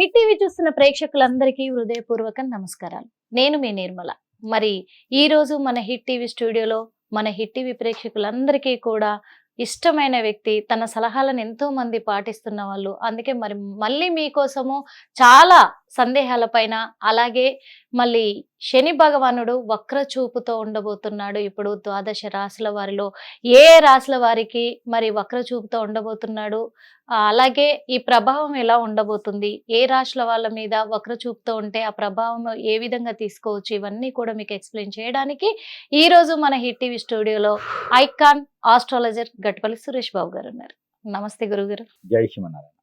Hit TV చూస్తున్న ప్రేక్షకులందరికీ హృదయపూర్వక నమస్కారాలు. నేను మీ నిర్మల. మరి ఈరోజు మన హిట్ టీవీ స్టూడియోలో మన హిట్ టీవీ ప్రేక్షకులందరికీ కూడా ఇష్టమైన వ్యక్తి తన సలహాలను ఎంతో మంది పాటిస్తున్న వాళ్ళు. అందుకే మరి మళ్ళీ మీకోసము చాలా సందేహాల పైన అలాగే మళ్ళీ శని భగవానుడు వక్ర చూపుతో ఉండబోతున్నాడు. ఇప్పుడు ద్వాదశ రాశుల వారిలో ఏ రాశుల వారికి మరి వక్ర చూపుతో ఉండబోతున్నాడు? అలాగే ఈ ప్రభావం ఎలా ఉండబోతుంది? ఏ రాశుల వాళ్ళ మీద వక్ర చూపుతో ఉంటే ఆ ప్రభావం ఏ విధంగా తీసుకోవచ్చు? ఇవన్నీ కూడా మీకు ఎక్స్ప్లెయిన్ చేయడానికి ఈ రోజు మన హిట్ టీవీ స్టూడియోలో ఐకాన్ ఆస్ట్రాలజర్ గట్పల్లి సురేష్ బాబు గారు ఉన్నారు. నమస్తే గురుగారు జై శ్రీమన్నారాయణ.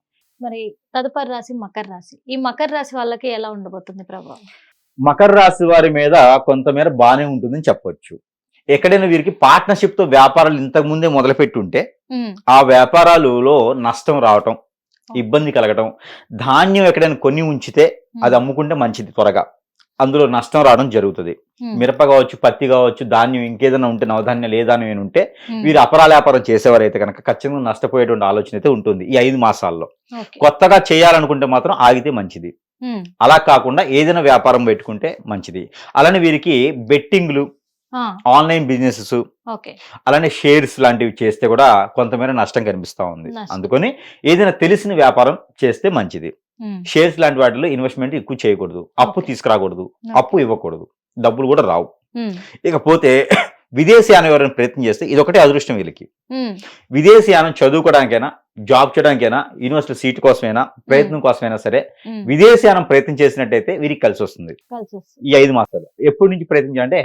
మరి తదుపరి రాశి మకర రాశి. ఈ మకర రాశి వాళ్ళకి ఎలా ఉండబోతుంది ప్రభావం? మకర రాశి వారి మీద కొంతమేర బాగానే ఉంటుందని చెప్పొచ్చు. ఎక్కడైనా వీరికి పార్ట్నర్షిప్తో వ్యాపారాలు ఇంతకు ముందే మొదలుపెట్టి ఉంటే ఉమ్, ఆ వ్యాపారాలలో నష్టం రావటం ఇబ్బంది కలగటం ధాన్యం ఎక్కడైనా కొన్ని ఉంచితే అది అమ్ముకుంటే మంచిది త్వరగా. అందులో నష్టం రావడం జరుగుతుంది. మిరప కావచ్చు పత్తి కావచ్చు ధాన్యం ఇంకేదైనా ఉంటే నవధాన్యాలు ఏ ధాన్యం ఉంటే వీరు అపరాల వ్యాపారం చేసేవారైతే కనుక ఖచ్చితంగా నష్టపోయేటువంటి ఆలోచన అయితే ఉంటుంది ఈ ఐదు మాసాల్లో. కొత్తగా చేయాలనుకుంటే మాత్రం ఆగితే మంచిది. అలా కాకుండా ఏదైనా వ్యాపారం పెట్టుకుంటే మంచిది. అలానే వీరికి బెట్టింగ్లు ఆన్లైన్ బిజినెసెస్ అలానే షేర్స్ లాంటివి చేస్తే కూడా కొంతమేర నష్టం కనిపిస్తా ఉంది. అందుకని ఏదైనా తెలిసిన వ్యాపారం చేస్తే మంచిది. షేర్స్ లాంటి వాటిలో ఇన్వెస్ట్మెంట్ ఎక్కువ చేయకూడదు. అప్పు. తీసుకురాకూడదు. అప్పు ఇవ్వకూడదు. డబ్బులు కూడా రావు. ఇకపోతే విదేశీయానం ఎవరైనా ప్రయత్నం చేస్తే ఇది ఒకటే అదృష్టం వీళ్ళకి. విదేశీయానం చదువుకోవడానికైనా జాబ్ చేయడానికైనా యూనివర్సిటీ సీట్ కోసమైనా ప్రయత్నం కోసమైనా సరే విదేశీయానం ప్రయత్నం చేసినట్టయితే వీరికి కలిసి వస్తుంది కలిసి వస్తుంది. ఈ ఐదు మాసాలు. ఎప్పటి నుంచి ప్రయత్నించాలంటే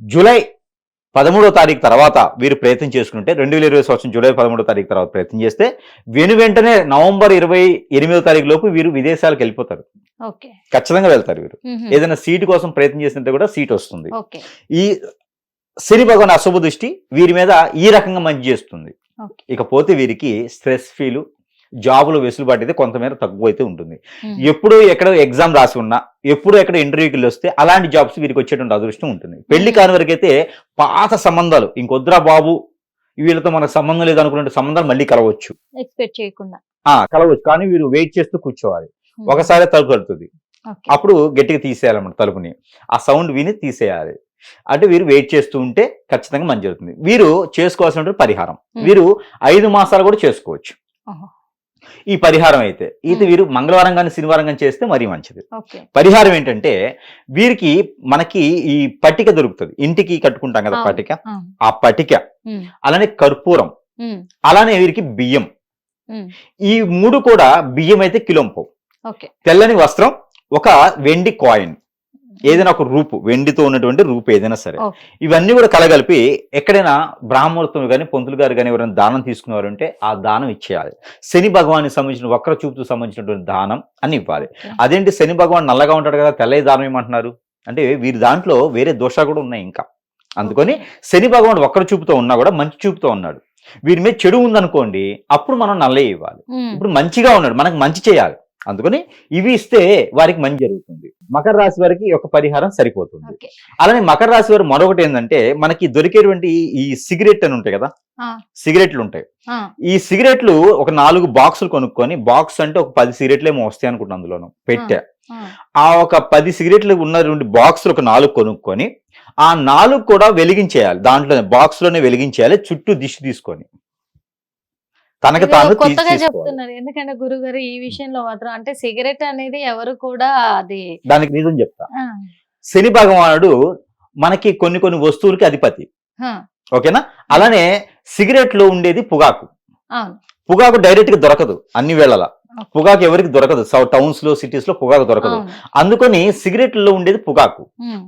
జూలై పదమూడో తారీఖు తర్వాత వీరు ప్రయత్నం చేసుకుంటే రెండు వేల ఇరవై సంవత్సరం జూలై పదమూడో తారీఖు తర్వాత ప్రయత్నం చేస్తే వెను వెంటనే నవంబర్ ఇరవై ఎనిమిదో తారీఖు లోపు వీరు విదేశాలకు వెళ్ళిపోతారు. ఖచ్చితంగా వెళ్తారు వీరు. ఏదైనా సీటు కోసం ప్రయత్నం చేసినట్టు కూడా సీట్ వస్తుంది. ఈ శని భగవాన్ అశుభ దృష్టి వీరి మీద ఈ రకంగా మంచి చేస్తుంది. ఇకపోతే వీరికి స్ట్రెస్ ఫీలు జాబులు వెసులుబాటు అయితే కొంతమేర తక్కువ అయితే ఉంటుంది ఎప్పుడు ఎక్కడ ఎగ్జామ్ రాసి ఉన్నా ఎప్పుడు ఎక్కడ ఇంటర్వ్యూకి వస్తే అలాంటి జాబ్స్ వీరికి వచ్చేటువంటి అదృష్టం ఉంటుంది. పెళ్ళి కాని వరకు అయితే పాత సంబంధాలు ఇంకొద్దురా బాబు వీళ్ళతో మనకు సంబంధం లేదు అనుకునే సంబంధాలు మళ్ళీ కలవచ్చు. ఎక్స్పెక్ట్ చేయకుండా. కలవచ్చు. కానీ వీరు వెయిట్ చేస్తూ కూర్చోవాలి. ఒకసారి తలుపు కలుతుంది ఓకే. అప్పుడు గట్టిగా తీసేయాలన్నమాట తలుపుని. ఆ సౌండ్ విని తీసేయాలి. అంటే వీరు వెయిట్ చేస్తూ ఉంటే ఖచ్చితంగా మంచి జరుగుతుంది. వీరు చేసుకోవాల్సిన పరిహారం. వీరు ఐదు మాసాలు కూడా చేసుకోవచ్చు. ఈ పరిహారం అయితే. ఇది. వీరు మంగళవారం కానీ శనివారం కానీ చేస్తే మరీ మంచిది. పరిహారం ఏంటంటే వీరికి మనకి ఈ పట్టిక దొరుకుతుంది. ఇంటికి కట్టుకుంటాం కదా. పట్టిక. ఆ, పట్టిక. అలానే కర్పూరం. అలానే వీరికి బియ్యం. ఈ మూడు కూడా బియ్యం అయితే కిలోంపు తెల్లని వస్త్రం ఒక వెండి కాయిన్. ఏదైనా ఒక రూపు వెండితో ఉన్నటువంటి రూపు ఏదైనా సరే. ఇవన్నీ కూడా కలగలిపి ఎక్కడైనా బ్రాహ్మణులు కానీ పొంతులు గారు కానీ ఎవరైనా దానం తీసుకునేవారు ఉంటే ఆ దానం ఇచ్చేయాలి. శని భగవానికి సంబంధించిన వక్ర చూపుకు సంబంధించినటువంటి దానం అని ఇవ్వాలి. అదేంటి? శని భగవాన్ నల్లగా ఉంటాడు కదా తెల్లయి దానం ఏమంటున్నారు? అంటే వీరి దాంట్లో వేరే దోషాలు కూడా ఉన్నాయి ఇంకా. అందుకని శని భగవాన్ వక్ర చూపుతో ఉన్నా కూడా మంచి చూపుతో ఉన్నాడు. వీరి మీద చెడు ఉందనుకోండి అప్పుడు మనం నల్లే ఇవ్వాలి. ఇప్పుడు మంచిగా ఉన్నాడు మనకు మంచి చేయాలి. అందుకని ఇవి ఇస్తే వారికి మంచి జరుగుతుంది. మకర రాశి వారికి ఒక పరిహారం సరిపోతుంది. అలానే మకర రాశి వారు మరొకటి ఏంటంటే మనకి దొరికేటువంటి ఈ సిగరెట్ అని ఉంటాయి కదా. సిగరెట్లు ఉంటాయి. ఈ సిగరెట్లు ఒక నాలుగు బాక్సులు కొనుక్కొని బాక్స్ అంటే ఒక పది సిగరెట్లు ఏమో వస్తాయి అనుకుంటున్నాను అందులోను పెట్టా. ఆ, ఆ. ఒక పది సిగరెట్లు ఉన్నటువంటి బాక్సులు ఒక నాలుగు కొనుక్కొని ఆ నాలుగు కూడా వెలిగించేయాలి. దాంట్లోనే బాక్స్లోనే వెలిగించేయాలి చుట్టూ దిష్టి తీసుకొని. తనకు తాను కొత్తగా. చెప్తున్నారు. ఎందుకంటే గురుగారు ఈ విషయంలో మాత్రం అంటే సిగరెట్ అనేది ఎవరు కూడా అది దానికి నిజం చెప్తా. శని భగవానుడు మనకి కొన్ని కొన్ని వస్తువులకి అధిపతి. ఓకేనా? అలానే సిగరెట్లో ఉండేది పొగాకు. పొగాకు డైరెక్ట్గా దొరకదు అన్ని వేళల. పొగాకు ఎవరికి దొరకదు. సౌ టౌన్స్లో సిటీస్లో పొగాకు దొరకదు. అందుకని సిగరెట్లో ఉండేది పొగాకు.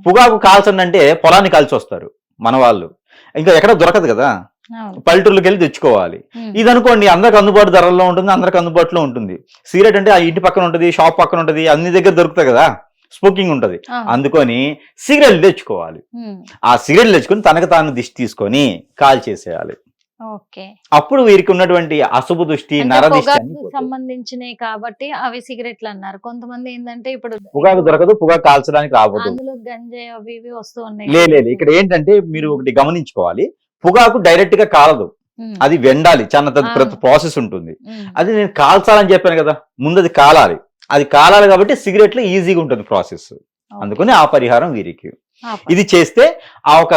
పొగాకు కాల్చండి అంటే పొలాన్ని కాల్చి వస్తారు మన వాళ్ళు ఇంకా ఎక్కడ దొరకదు కదా? పల్లెటూరుకి వెళ్ళి తెచ్చుకోవాలి. ఇది అనుకోండి అందరికి అందుబాటు ధరల్లో ఉంటుంది అందరికి అందుబాటులో ఉంటుంది. సిగరెట్ అంటే ఆ ఇంటి పక్కన ఉంటుంది షాప్ పక్కన ఉంటుంది అన్ని దగ్గర దొరుకుతాయి కదా స్మోకింగ్ ఉంటుంది. అందుకని సిగరెట్లు తెచ్చుకోవాలి. ఆ సిగరెట్లు తెచ్చుకొని తనకు తాను దిష్టి తీసుకొని కాల్ చేసేయాలి. ఓకే. అప్పుడు వీరికి ఉన్నటువంటి అశుభ దృష్టి పోతాయి. సంబంధించినవి కాబట్టి అవి సిగరెట్లు అన్నారు. కొంతమంది ఏంటంటే ఇప్పుడు పొగాకు దొరకదు పొగాకు కాల్చడానికి అందులో గంజాయి అవి ఇవి వస్తూ ఉన్నాయి. లేదు ఇక్కడ ఏంటంటే మీరు ఒకటి గమనించుకోవాలి. పొగాకు డైరెక్ట్గా కాలదు. అది వెండాలి చాలా. ప్రతి ప్రాసెస్ ఉంటుంది. అది నేను కాల్చాలని చెప్పాను కదా ముందు అది కాలాలి. అది కాలాలి కాబట్టి సిగరెట్లు ఈజీగా ఉంటుంది ప్రాసెస్. అందుకని ఆ పరిహారం వీరికి. ఇది చేస్తే ఆ ఒక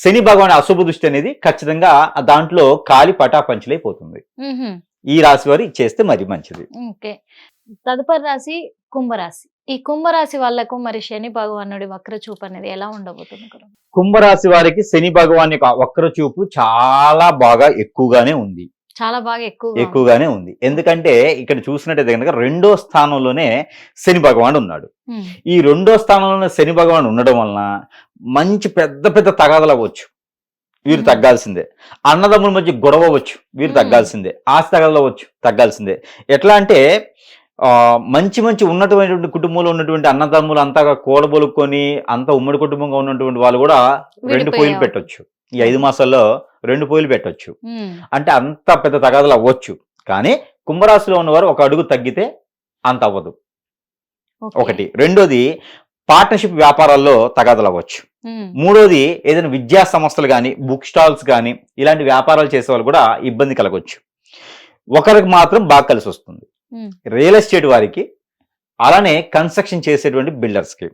శని భగవాన్ అశుభ దృష్టి అనేది ఖచ్చితంగా ఆ దాంట్లో కాలి పటాపంచలైపోతుంది. ఈ రాశి వారు చేస్తే మరి మంచిది. తదుపరి రాశి కుంభరాశి. ఈ కుంభరాశి వాళ్ళకు మరి శని భగవానుడి వక్ర చూపు అనేది ఎలా ఉండబోతుంది? కుంభరాశి వారికి శని భగవాన్ యొక్క వక్ర చూపు చాలా బాగా ఎక్కువగానే ఉంది. చాలా బాగా ఎక్కువ ఎక్కువగానే ఉంది. ఎందుకంటే ఇక్కడ చూసినట్టయితే కనుక రెండో స్థానంలోనే శని భగవాన్ ఉన్నాడు. ఈ రెండో స్థానంలోనే శని భగవాన్ ఉండడం వలన మంచి పెద్ద పెద్ద తగాదలు అవ్వచ్చు. వీరు. తగ్గాల్సిందే. అన్నదమ్ముల మధ్య గొడవ అవ్వచ్చు. వీరు. తగ్గాల్సిందే. ఆస్తి తగాదలు అవ్వచ్చు. తగ్గాల్సిందే. ఎట్లా అంటే మంచి మంచి ఉన్నతమైనటువంటి కుటుంబంలో ఉన్నటువంటి అన్నదమ్ములు అంతా కూడబొలుకొని అంత ఉమ్మడి కుటుంబంగా ఉన్నటువంటి వాళ్ళు కూడా రెండు పొయ్యిలు పెట్టొచ్చు ఈ ఐదు మాసాల్లో రెండు పొయ్యిలు పెట్టొచ్చు. అంటే అంత పెద్ద తగాదలు అవ్వచ్చు కానీ కుంభరాశిలో ఉన్నవారు ఒక అడుగు తగ్గితే అంత అవ్వదు. ఒకటి రెండోది పార్ట్నర్షిప్ వ్యాపారాల్లో తగాదలు అవ్వచ్చు. మూడోది ఏదైనా విద్యా సంస్థలు కానీ బుక్ స్టాల్స్ కానీ ఇలాంటి వ్యాపారాలు చేసే వాళ్ళు కూడా ఇబ్బంది కలగవచ్చు ఒకరికి మాత్రం బాగా కలిసి వస్తుంది. రియల్ ఎస్టేట్ వారికి అలానే కన్స్ట్రక్షన్ చేసేటువంటి బిల్డర్స్కి.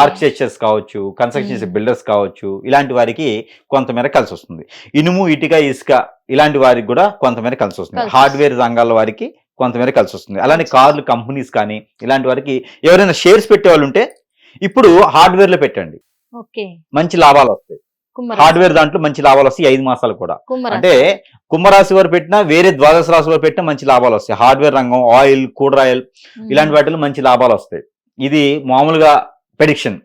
ఆర్కిటెక్చర్స్ కావచ్చు కన్స్ట్రక్షన్ చేసే మ్మ్. బిల్డర్స్ కావచ్చు ఇలాంటి వారికి కొంతమేర కలిసి వస్తుంది. ఇనుము ఇటుక ఇసుక ఇలాంటి వారికి కూడా కొంతమేర కలిసి వస్తుంది. హార్డ్వేర్ రంగాల వారికి కొంతమేర కలిసి వస్తుంది. అలానే కార్లు కంపెనీస్ కానీ ఇలాంటి వారికి ఎవరైనా షేర్స్ పెట్టే వాళ్ళు ఉంటే ఇప్పుడు హార్డ్వేర్లో పెట్టండి మంచి లాభాలు వస్తాయి. హార్డ్వేర్ దాంట్లో మంచి లాభాలు వస్తాయి ఐదు మాసాలు కూడా. అంటే కుంభరాశి వారు పెట్టినా వేరే ద్వాదశ రాశి వారు పెట్టినా మంచి లాభాలు వస్తాయి. హార్డ్వేర్ రంగం ఆయిల్ కూడ్ ఆయిల్ మ్మ్. ఇలాంటి వాటిలో మంచి లాభాలు వస్తాయి. ఇది మామూలుగా ప్రెడిక్షన్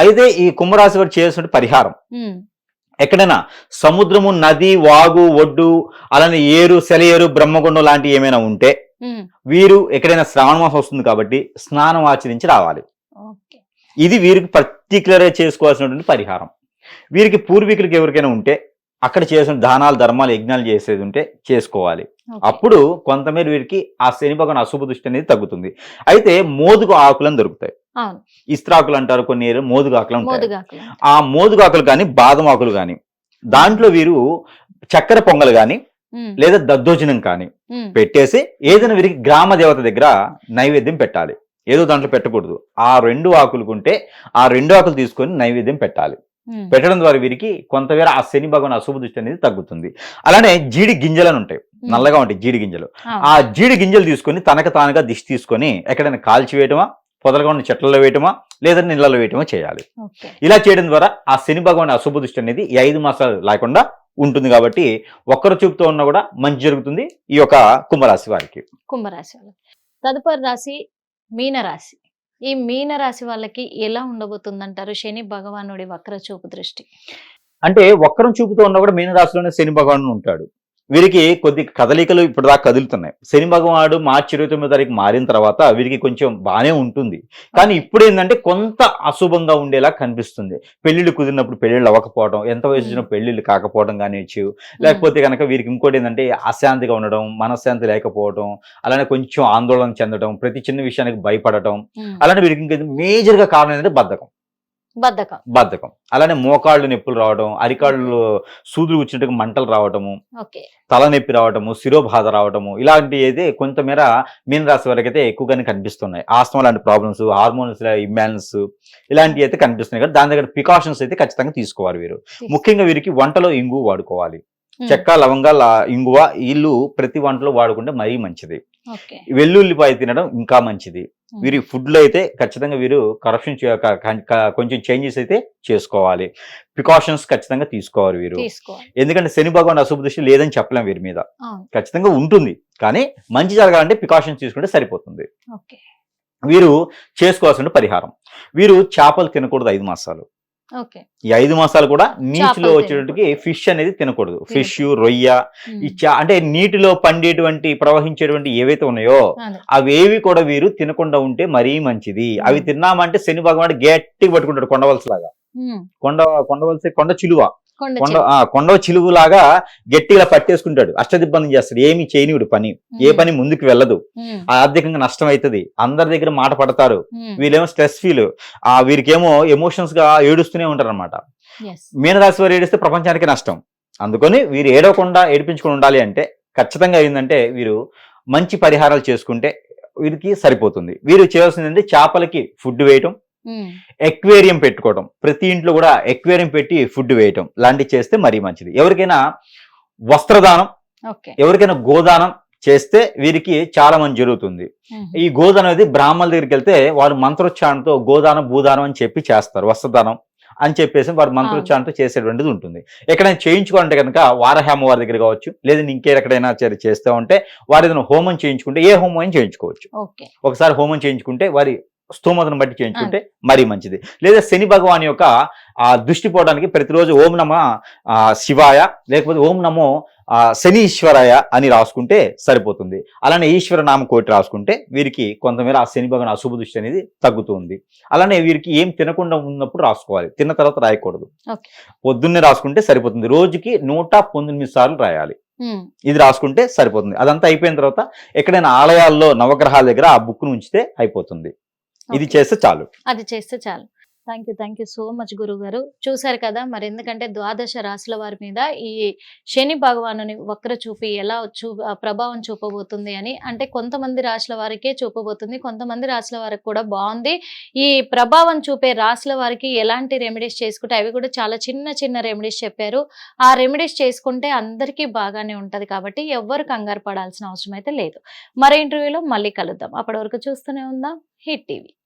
అయితే ఈ కుంభరాశి వారు చేయాల్సిన పరిహారం. ఎక్కడైనా సముద్రము నది వాగు ఒడ్డు అలానే ఏరు సెలయేరు బ్రహ్మగుండం లాంటివి ఏమైనా ఉంటే. వీరు ఎక్కడైనా శ్రావణ మాసం వస్తుంది కాబట్టి స్నానం ఆచరించి రావాలి. ఇది వీరికి పర్టికులర్గా చేసుకోవాల్సినటువంటి పరిహారం. వీరికి పూర్వీకులకి ఎవరికైనా ఉంటే అక్కడ చేసిన దానాలు ధర్మాలు యజ్ఞాలు చేసేది ఉంటే చేసుకోవాలి. అప్పుడు కొంతమేర వీరికి ఆ శని భగవాన్ అశుభ దృష్టి అనేది తగ్గుతుంది అయితే మోదుగు ఆకులను దొరుకుతాయి ఇస్త్రాకులు అంటారు కొన్ని మోదుగు ఆకులు ఉంటాయి ఆ మోదుగు ఆకులు కానీ బాదం ఆకులు కానీ దాంట్లో వీరు చక్కెర పొంగల్ కానీ. లేదా దద్దోజనం కానీ. పెట్టేసి ఏదైనా వీరికి గ్రామ దేవత దగ్గర నైవేద్యం పెట్టాలి ఏదో దాంట్లో పెట్టకూడదు ఆ రెండు ఆకులుకుంటే ఆ రెండు ఆకులు తీసుకొని నైవేద్యం పెట్టాలి. పెట్టడం ద్వారా వీరికి కొంతవేర ఆ శని భగవాన్ అశుభ దృష్టి అనేది తగ్గుతుంది. అలానే జీడి గింజలు అని ఉంటాయి. నల్లగా ఉంటాయి జీడి గింజలు. ఆ. జీడి గింజలు తీసుకొని తనకు తానుగా దిష్టి తీసుకొని ఎక్కడైనా కాల్చి వేయటమా? పొదలుగా ఉన్న చెట్లలో వేయటమా? లేదా నీళ్ళలో వేయటమా చేయాలి. ఇలా చేయడం ద్వారా ఆ శని భగవాన్ అశుభ దృష్టి అనేది ఈ ఐదు మాసాలు లేకుండా ఉంటుంది కాబట్టి ఒక్కరు చూపుతో ఉన్నా కూడా మంచి జరుగుతుంది ఈ యొక్క కుంభరాశి వారికి. కుంభరాశి తదుపరి రాశి మీనరాశి. ఈ మీన రాశి వాళ్ళకి ఎలా ఉండబోతుందంటారు? శని భగవానుడి వక్ర చూపు దృష్టి. అంటే వక్రం చూపుతో ఉన్నా కూడా మీనరాశిలోనే శని భగవాను ఉంటాడు. వీరికి కొద్ది కదలికలు ఇప్పుడు దాకా కదులుతున్నాయి. శని భగవానుడు మార్చి ఇరవై తొమ్మిదో తారీఖు మారిన తర్వాత వీరికి కొంచెం బాగానే ఉంటుంది. కానీ ఇప్పుడు ఏంటంటే కొంత అశుభంగా ఉండేలా కనిపిస్తుంది. పెళ్ళిళ్ళు కుదిరినప్పుడు పెళ్ళిళ్ళు అవ్వకపోవడం ఎంత వయసు పెళ్ళిళ్ళు కాకపోవడం కానివచ్చు లేకపోతే కనుక వీరికి ఇంకోటి ఏంటంటే అశాంతిగా ఉండడం మనశ్శాంతి లేకపోవడం అలానే కొంచెం ఆందోళన చెందడం ప్రతి చిన్న విషయానికి భయపడటం. అలానే వీరికి ఇంకా మేజర్గా కారణం ఏంటంటే బద్ధకం. బద్ధకం. బద్ధకం. అలానే మోకాళ్ళు నొప్పులు రావడం అరికాళ్ళు సూదులు కూర్చున్నట్టుగా మంటలు రావడము ఓకే. తలనొప్పి రావడము శిరోబాధ రావడము ఇలాంటి అయితే కొంతమేర మీన రాశి వరకు అయితే ఎక్కువగానే కనిపిస్తున్నాయి. ఆస్తమా లాంటి ప్రాబ్లమ్స్ హార్మోన్స్ ఇమ్యాన్స్ ఇలాంటివి అయితే కనిపిస్తున్నాయి. కదా దాని దగ్గర ప్రికాషన్స్ అయితే ఖచ్చితంగా తీసుకోవాలి వీరు. ముఖ్యంగా వీరికి వంటలో ఇంగు వాడుకోవాలి. చెక్క లవంగా లా- ఇంగువ ఇల్లు ప్రతి వంటలో వాడుకుంటే మరీ మంచిది. వెల్లుల్లిపాయ తినడం ఇంకా మంచిది. వీరి ఫుడ్లో అయితే ఖచ్చితంగా వీరు కరప్షన్ కొంచెం చేంజెస్ అయితే చేసుకోవాలి. ప్రికాషన్స్ ఖచ్చితంగా తీసుకోవాలి వీరు. ఎందుకంటే శని భగవాన్ అశుభ దృష్టి లేదని చెప్పలేం వీరి మీద. ఖచ్చితంగా ఉంటుంది. కానీ మంచి జరగాలంటే ప్రికాషన్స్ తీసుకుంటే సరిపోతుంది. వీరు చేసుకోవాల్సిన పరిహారం. వీరు చేపలు తినకూడదు ఐదు మాసాలు. ఈ ఐదు మాసాలు కూడా నీటిలో చేపలు వచ్చేటట్టుకి ఫిష్ అనేది తినకూడదు ఫిష్. రొయ్య మ్మ్. ఈ చా- అంటే నీటిలో పండేటువంటి ప్రవహించేటువంటి ఏవైతే ఉన్నాయో. అవేవి కూడా వీరు తినకుండా ఉంటే మరీ మంచిది అవి. తిన్నామంటే శని భగవానుడు గట్టిగా పట్టుకుంటాడు కొండవలసలాగా. కొండ కొండవలసి కొండ చిలువ కొండ కొండ చెట్టు. ఆ, కొండ చిలువులాగా గట్టిగా పట్టేసుకుంటాడు అష్టదిబ్బంది చేస్తాడు ఏమి చేయనివుడు పని ఏ. పని ముందుకు వెళ్ళదు. ఆర్థికంగా నష్టం అవుతుంది అందరి దగ్గర మాట పడతారు. వీళ్ళేమో స్ట్రెస్ ఫీల్ ఆ వీరికేమో ఎమోషన్స్గా ఏడుస్తూనే ఉంటారు అనమాట. మీనరాశి వారు ఏడిస్తే ప్రపంచానికి నష్టం అందుకని వీరు ఏడవకుండా ఏడిపించుకుని ఉండాలి అంటే ఖచ్చితంగా ఏంటంటే వీరు మంచి పరిహారాలు చేసుకుంటే వీరికి సరిపోతుంది వీరు చేయాల్సింది ఏంటంటే చేపలకి ఫుడ్ వేయటం ఎక్వేరియం పెట్టుకోవటం. ప్రతి ఇంట్లో కూడా ఎక్వేరియం పెట్టి ఫుడ్ వేయటం. లాంటివి చేస్తే మరీ మంచిది. ఎవరికైనా వస్త్రదానం ఎవరికైనా గోదానం చేస్తే వీరికి చాలా మంది జరుగుతుంది. ఈ గోదానం అనేది బ్రాహ్మణుల దగ్గరికి వెళ్తే వారు మంత్రోచ్చారణతో గోదానం భూదానం అని చెప్పి చేస్తారు. వస్త్రదానం అని చెప్పేసి వారు మంత్రోచ్చారణతో చేసేటువంటిది ఉంటుంది. ఎక్కడైనా చేయించుకోవాలంటే కనుక వారహేమ వారి దగ్గర కావచ్చు. లేదా ఇంకెక్కడైనా చే- చేస్తూ ఉంటే వారి ఏదైనా హోమం చేయించుకుంటే ఏ హోమం అయినా చేయించుకోవచ్చు. ఒకసారి హోమం చేయించుకుంటే వారి స్తోమతను బట్టి చేయించుకుంటే మరీ మంచిది. లేదా శని భగవాన్ యొక్క ఆ దృష్టి పోవడానికి ప్రతిరోజు ఓం నమ శివాయ లేకపోతే ఓం నమో ఆ, శని ఈశ్వరాయ అని రాసుకుంటే సరిపోతుంది. అలానే ఈశ్వర నామ కోటి రాసుకుంటే వీరికి కొంతమేర ఆ శని భగవాన్ అశుభ దృష్టి అనేది తగ్గుతుంది. అలానే వీరికి ఏం తినకుండా ఉన్నప్పుడు రాసుకోవాలి. తిన్న తర్వాత రాయకూడదు. పొద్దున్నే రాసుకుంటే సరిపోతుంది. రోజుకి నూట పంతొమ్మిది సార్లు రాయాలి. ఇది రాసుకుంటే సరిపోతుంది. అదంతా అయిపోయిన తర్వాత ఎక్కడైనా ఆలయాల్లో నవగ్రహాల దగ్గర ఆ బుక్ ఉంచితే అయిపోతుంది. ఇది. చేస్తే చాలు. అది చేస్తే చాలు. Thank you thank you so much గురువు గారు చూసారు కదా మరి ఎందుకంటే ద్వాదశ రాశుల వారి మీద ఈ శని భగవానుని వక్ర చూపి ఎలా చూ ప్రభావం చూపబోతుంది అని అంటే కొంతమంది రాశుల వారికే చూపబోతుంది కొంతమంది రాశుల వారికి కూడా బాగుంది. ఈ ప్రభావం చూపే రాశుల వారికి ఎలాంటి రెమెడీస్ చేసుకుంటే అవి కూడా చాలా చిన్న చిన్న రెమెడీస్ చెప్పారు. ఆ రెమెడీస్ చేసుకుంటే అందరికీ బాగానే ఉంటది కాబట్టి ఎవ్వరు కంగారు పడాల్సిన అవసరం అయితే లేదు. మరో ఇంటర్వ్యూలో మళ్ళీ కలుద్దాం. అప్పటి వరకు చూస్తూనే ఉందాం. Hit TV